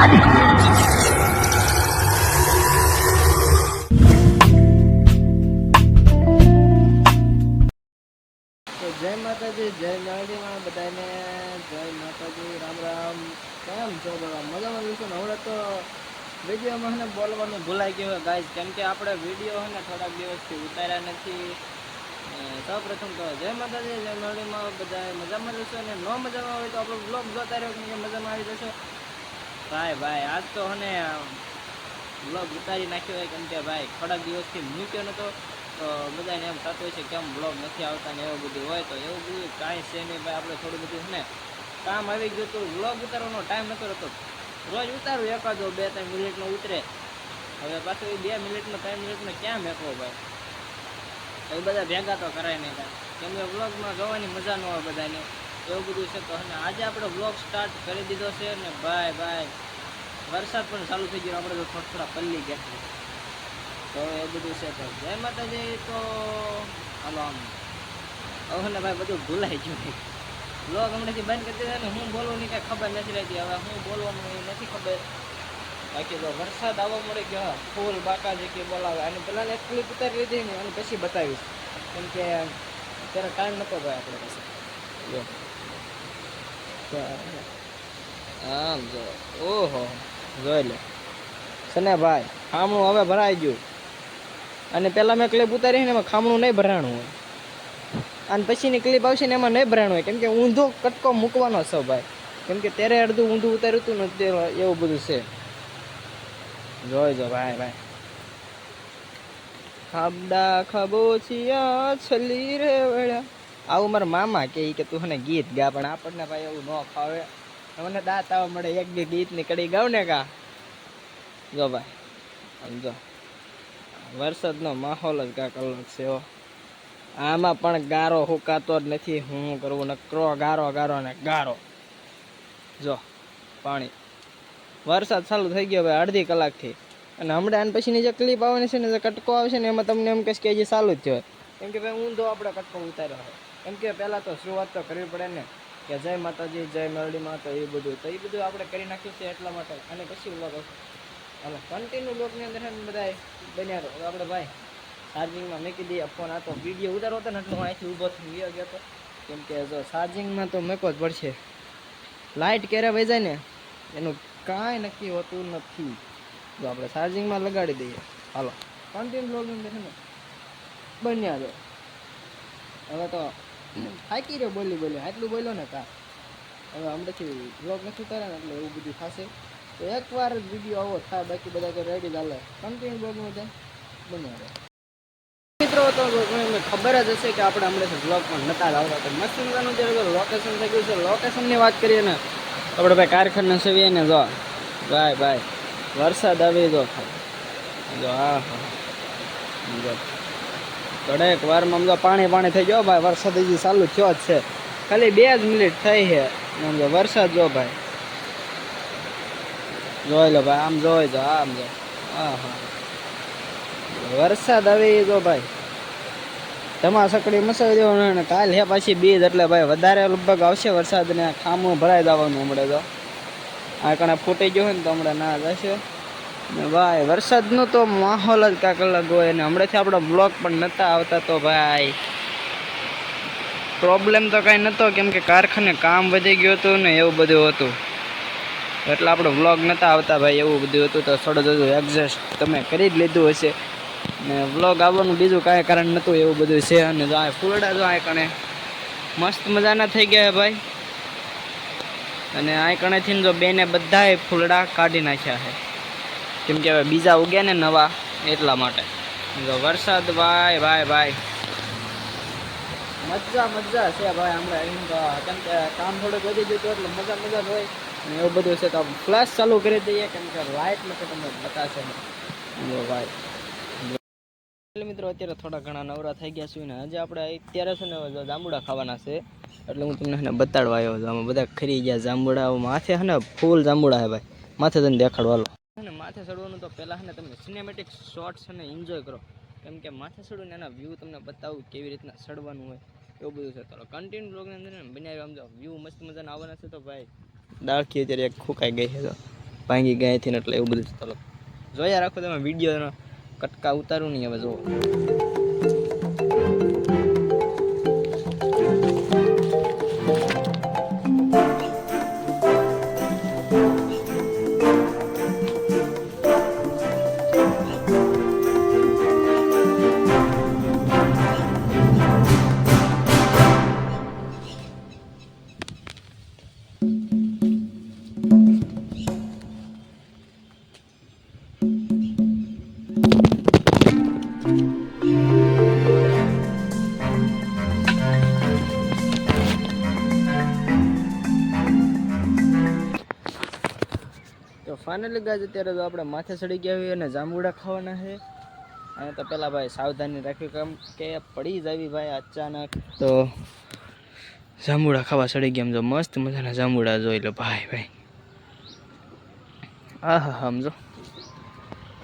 જય માતાજી, જય મેળડીમાં બધાને, જય માતાજી, રામ રામ. કેમ છો બધા? મજામાં જોઈશું હવે તો વિડીયોમાં ને બોલવાનું ભૂલાઈ ગયું ગાઈઝ કેમ કે આપણે વીડિયો ને થોડાક દિવસથી ઉતાર્યા નથી. સૌ પ્રથમ તો જય માતાજી, જય નાડીમાં બધા મજામાં જશો અને ન મજામાં હોય તો આપણો બ્લોગ જોતા રહ્યો કેમ કે મજામાં આવી જશો. ભાઈ ભાઈ, આજ તો હને બ્લોગ ઉતારી નાખ્યો હોય કેમ કે ભાઈ, થોડાક દિવસથી મૂક્યો નહોતો તો બધાને એમ થતું હોય છે કેમ બ્લોગ નથી આવતા ને એવું બધું હોય તો એવું બધું કાંઈ છે નહીં ભાઈ, આપણે થોડું બધું ને કામ આવી ગયું હતું. બ્લોગ ઉતારવાનો ટાઈમ નતો રહેતો. રોજ ઉતારું એકાદો, બે, ત્રણ મિનિટનો ઉતરે. હવે પાછું એ બે મિનિટનો, ત્રણ મિનિટનો ક્યાં મેકવો ભાઈ? એ બધા ભેગા તો કરાય નહીં કાંઈ કેમ કે બ્લોગમાં જોવાની મજા ન હોય બધાને. એવું બધું છે તો અને આજે આપણે બ્લોગ સ્ટાર્ટ કરી દીધો છે ને ભાઈ ભાઈ વરસાદ પણ ચાલુ થઈ ગયો, આપણે તો થોડા થોડા પલ્લી ગયા. તો એ બધું છે તો જય માતાજી તો હાલો આમ. હવે ને ભાઈ બધું ભૂલાઈ ગયું બ્લોગ હમણાંથી બંધ કરી દીધા ને હું બોલવું નહીં કાંઈ ખબર નથી રહેતી. હવે હું બોલવાનું એ નથી ખબર. બાકી તો વરસાદ આવવા મળે કે હા, ફૂલ બાકા જે કે બોલાવે. અને પહેલાં એક ક્લિપ ઉતારી લીધી ને અને પછી બતાવીશ. કેમ કે ત્યારે ટાઈમ નતો ભાઈ આપણે પાસે. જો આમ જો ઓહો જોઈ લે સને ભાઈ ખામણું હવે ભરાઈ ગયું અને પહેલાં મેં ક્લિપ ઉતારી એમાં ખામણું નહીં ભરાણું હોય અને પછીની ક્લિપ આવશે ને એમાં નહીં ભરાણું હોય કેમ કે ઊંધો કટકો મૂકવાનો છે ભાઈ કેમ કે ત્યારે અડધું ઊંધું ઉતાર્યું હતું ને તે એવું બધું છે જોઈ જો ભાઈ ભાઈ ખાબડા ખાબો છીયા છલી રે વળ્યા આવું મારા મામા કે એ કે તું મને ગીત ગા, પણ આપણને ભાઈ એવું ન ફાવે. મને દાંત આવવા મળે, એક બે ગીતની કડી ગાવ ને કા. જો ભાઈ સમજો વરસાદનો માહોલ જ કાંક અલગ છે આમાં પણ ગારો હુકાતો જ નથી, હું કરવું? નકરો ગારો ગારો ને ગારો. જો, પાણી. વરસાદ ચાલુ થઈ ગયો ભાઈ અડધી કલાકથી. અને હમણાં આને પછીની જે ક્લિપ આવવાની છે ને, જે કટકો આવશે ને, એમાં તમને એમ કહેશ કે હજી ચાલુ જ થયો. કેમ કે ભાઈ ઊંધો આપણે કટકો ઉતાર્યો છે. કેમ કે પહેલાં તો શરૂઆત તો કરવી પડે ને કે જય માતાજી, જય મેરડીમાં તો એ બધું. તો એ બધું આપણે કરી નાખ્યું છે એટલા માટે. અને પછી વ્લોગ અને કન્ટિન્યુ બ્લોગની અંદર બધા બન્યા રહો. આપણે ભાઈ ચાર્જિંગમાં મૂકી દઈએ. ફોન આ તો વીડિયો ઉતારો હતો ને એટલે હું અહીંથી ઊભો થઈ ગયો ગયો હતો. કેમ કે જો ચાર્જિંગમાં તો મૂકવો જ પડશે. લાઇટ ક્યારે વહી જાય ને એનું કાંઈ નક્કી હોતું નથી. જો આપણે ચાર્જિંગમાં લગાડી દઈએ. હાલો કન્ટિન્યુ બ્લોગની અંદર ને બન્યા જો હવે તો થાકી રહ્યો બોલી બોલી આટલું બોલ્યો ને કા? હવે હમણાંથી બ્લોગ નથી કર્યા ને એટલે એવું બધું થશે. તો એકવાર જ વીડિયો આવો, થાય, બાકી બધા તો રેડી ચાલે કન્ટિન્યુ બ્લોગમાં જાય. બન્યા મિત્રો, તો ખબર જ હશે કે આપણે હમણાં બ્લોગ પણ નતા લાવતા. તો મસ્ત જે લોકેશન થઈ ગયું છે લોકેશનની વાત કરીએ ને, આપણે ભાઈ કારખાના સેવીએ ને, જો. ભાઈ ભાઈ, વરસાદ આવી જો ખાલી જો, હા હા. જો કડેક વારમાં તો પાણી પાણી થઈ ગયો, ભાઈ, વરસાદ હજી ચાલુ થયો જ છે. ખાલી બે જ મિનિટ થઈ છે. સમજો વરસાદ જો ભાઈ. જોઈ લો ભાઈ, આમ જોઈ જો, આમ જો. હા હા. વરસાદ આવી જો ભાઈ. તમા સકડી મસાવી દેવાનું અને કાલ હે પાછી બીજ, એટલે ભાઈ, વધારે લગભગ આવશે વરસાદ ને ખામું ભરાઈ દેવાનું હમણાં તો. આ કણે ફૂટી ગયું હોય ને તો હમણાં ના જશે. ને ભાઈ, વરસાદનો તો માહોલ જ કાંક અલગ હોય ને. હમણાંથી આપણો બ્લોક પણ નહોતા આવતા તો ભાઈ પ્રોબ્લેમ તો કાંઈ નહોતો કેમ કે કારખાને કામ વધી ગયું હતું ને એવું બધું હતું. એટલે આપણો બ્લોગ નહોતા આવતા ભાઈ, એવું બધું હતું. તો થોડું થોડું એડજસ્ટ તમે કરી જ લીધું હશે. ને વ્લોગ આવવાનું બીજું કાંઈ કારણ નહોતું એવું બધું છે. અને જો આ ફૂલડા જો આ કણે મસ્ત મજાના થઈ ગયા ભાઈ. અને આ કણેથી જો બેને બધાએ ફૂલડા કાઢી નાખ્યા છે કેમ કે હવે બીજા ઉગ્યા ને નવા એટલા માટે. વરસાદ, ભાઈ ભાઈ ભાઈ. મજા મજા છે, ભાઈ હમણાં એમ કેમ કે કામ થોડુંક વધી ગયું હતું એટલે મજા મજા હોય. અને એવું બધું છે તો ફ્લેશ ચાલુ કરી દઈએ, કેમ કે લાઇટ નથી તમને બતાશે ભાઈ. મિત્રો, અત્યારે થોડા ઘણા નવરા થઈ ગયા છું ને આજે આપણે અત્યારે છે ને જાંબુડા ખાવાના છે. એટલે હું તમને એને બતાડવા આવ્યો છું. આમાં બધા ખરી ગયા જાંબુડા. માથે છે ને ફૂલ જાંબુડા છે, ભાઈ. માથે તને દેખાડવા ને માથે ચડવાનું તો પહેલાં ને તમે સિનેમેટિક શોર્ટ્સ અને એન્જોય કરો. કેમ કે માથે ચડવું એના વ્યૂ તમને બતાવું કેવી રીતના ચડવાનું હોય, એવું બધું છે. ચાલો કન્ટિન્યુ બ્લોગની અંદર બનાવી આમ જો વ્યૂ મસ્ત મજાના આવવાના છે તો ભાઈ, દાળખી અત્યારે એક ખોકાઈ ગઈ છે તો ભાંગી ગયા હતી ને એટલે એવું બધું ચાલો જોયા રાખો તમે વિડીયોનો કટકા ઉતારું નહીં હવે, જુઓ. તો ફાઇનલી ગાજ અત્યારે તો આપણે માથે ચડી ગયા હોઈએ અને જાંબુડા ખાવાના છે. અને તો પેલા ભાઈ સાવધાની રાખવી, કેમ કે પડી જાવી ભાઈ અચાનક. તો જાંબુડા ખાવા ચડી ગયા સમજો મસ્ત મજાના જાંબુડા જોઈ લો ભાઈ ભાઈ. આ હા સમજો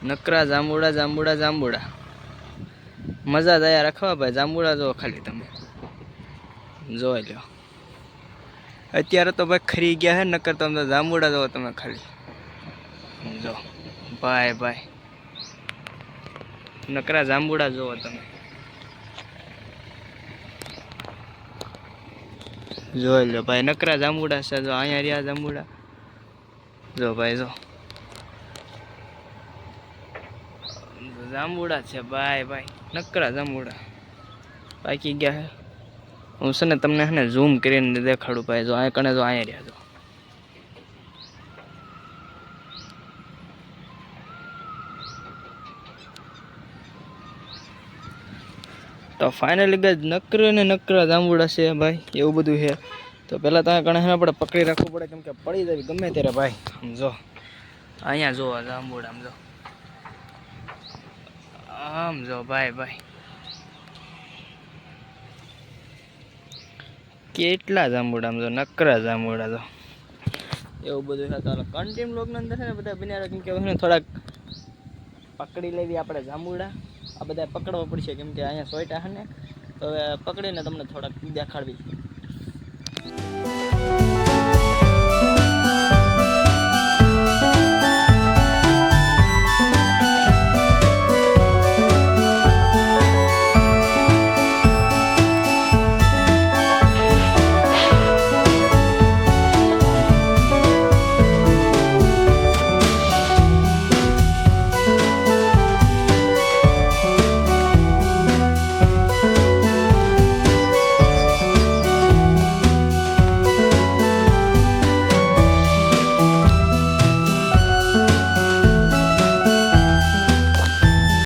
નકરા જાંબુડા જાંબુડા જાંબુડા. મજા દયા રાખવા ભાઈ, જાંબુડા જો ખાલી તમે. જોઈ લો અત્યારે તો ભાઈ ખરી ગયા હે, નકર તમે જાંબુડા જો તમે ખાલી. જો, ભાઈ ભાઈ. નકરા જાંબુડા જોવો તમે. જોઈ લો ભાઈ, નકરા જાંબુડા છે, જો, અહીંયા રહ્યા જાંબુડા. જો ભાઈ, જો. જાંબુડા છે, ભાઈ ભાઈ. નકરા જાંબુડા. પાકી ગયા હે. છે ને તમને હે ઝૂમ કરીને દેખાડું, ભાઈ. જો આ કણે જો અહીંયા રહ્યા જો. તો ફાઇનલી ગઈ નકર ને નકરા જાંબુડા છે, ભાઈ. એવું બધું છે. તો પહેલાં તો કણે આપણે પકડી રાખવું પડે, કેમ કે પડી જાય ગમે ત્યારે, ભાઈ. આમ જો. અહીંયા જો જાંબુડા, આમ જો આમ જો ભાઈ ભાઈ. કેટલા જાંબુડા આમ જો નકરા જાંબુડા તો એવું બધું છે, તો કન્ટિન્યુ બ્લોગની અંદર છે ને, બધા બન્યા કેમ કે થોડાક પકડી લેવી આપણે જાંબુડા. આ બધા પકડવા પડશે, કેમ કે અહીંયા સોયટા છે ને હવે પકડીને તમને થોડાક દેખાડવી